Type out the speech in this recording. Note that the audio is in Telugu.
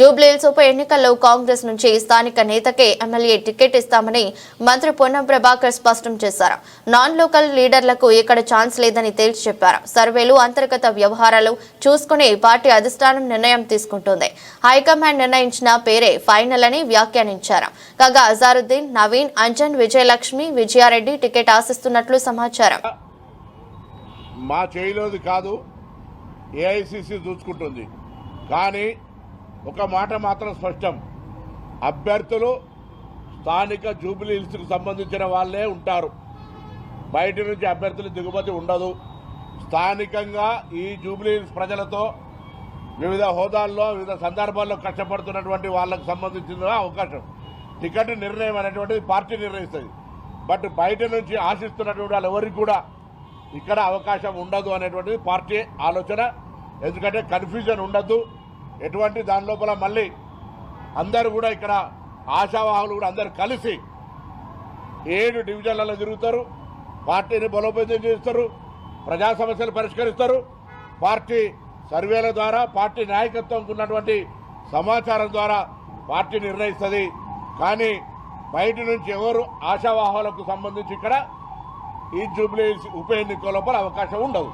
జూబ్లీహిల్స్ ఉప ఎన్నికల్లో కాంగ్రెస్ నుంచి స్థానిక నేతకే ఎమ్మెల్యే టికెట్ ఇస్తామని మంత్రి పొన్నం ప్రభాకర్ స్పష్టం చేశారు. నాన్ లోకల్ లీడర్లకు ఇక్కడ ఛాన్స్ లేదని తేల్చి చెప్పారు. సర్వేలు అంతర్గత వ్యవహారాలు చూసుకుని పార్టీ అధిష్టానం నిర్ణయం తీసుకుంటుంది. హైకమాండ్ నిర్ణయించిన పేరే ఫైనల్ అని వ్యాఖ్యానించారు. కాగా అజారుద్దీన్ నవీన్ అంజన్ విజయలక్ష్మి విజయారెడ్డి టికెట్ ఆశిస్తున్నట్లు సమాచారం. మా కాదు ఏఐసిసి చూసుకుంటుంది. కానీ ఒక మాట మాత్రం స్పష్టం. అభ్యర్థులు స్థానిక జూబిలీ హిల్స్కు సంబంధించిన వాళ్ళే ఉంటారు. బయట నుంచి అభ్యర్థులు దిగుమతి ఉండదు. స్థానికంగా ఈ జూబిలీ హిల్స్ ప్రజలతో వివిధ హోదాల్లో వివిధ సందర్భాల్లో కష్టపడుతున్నటువంటి వాళ్ళకు సంబంధించిన అవకాశం. టికెట్ నిర్ణయం అనేటువంటిది పార్టీ నిర్ణయిస్తుంది. బట్ బయట నుంచి ఆశిస్తున్నటువంటి వాళ్ళు ఎవరికి కూడా ఇక్కడ అవకాశం ఉండదు అనేటువంటిది పార్టీ ఆలోచన. ఎందుకంటే కన్ఫ్యూజన్ ఉండద్దు. ఎటువంటి దాని లోపల మళ్ళీ అందరూ కూడా ఇక్కడ ఆశావాహులు కూడా అందరు కలిసి ఏడు డివిజన్లలో తిరుగుతారు పార్టీని బలోపేతం చేస్తారు ప్రజా సమస్యలు పరిష్కరిస్తారు. పార్టీ సర్వేల ద్వారా పార్టీ నాయకత్వంకు ఉన్నటువంటి సమాచారం ద్వారా పార్టీ నిర్ణయిస్తుంది. కానీ బయట నుంచి ఎవరు ఆశావాహాలకు సంబంధించి ఇక్కడ ఈ జూబ్లీ ఉప ఎన్నిక లోపల అవకాశం ఉండదు.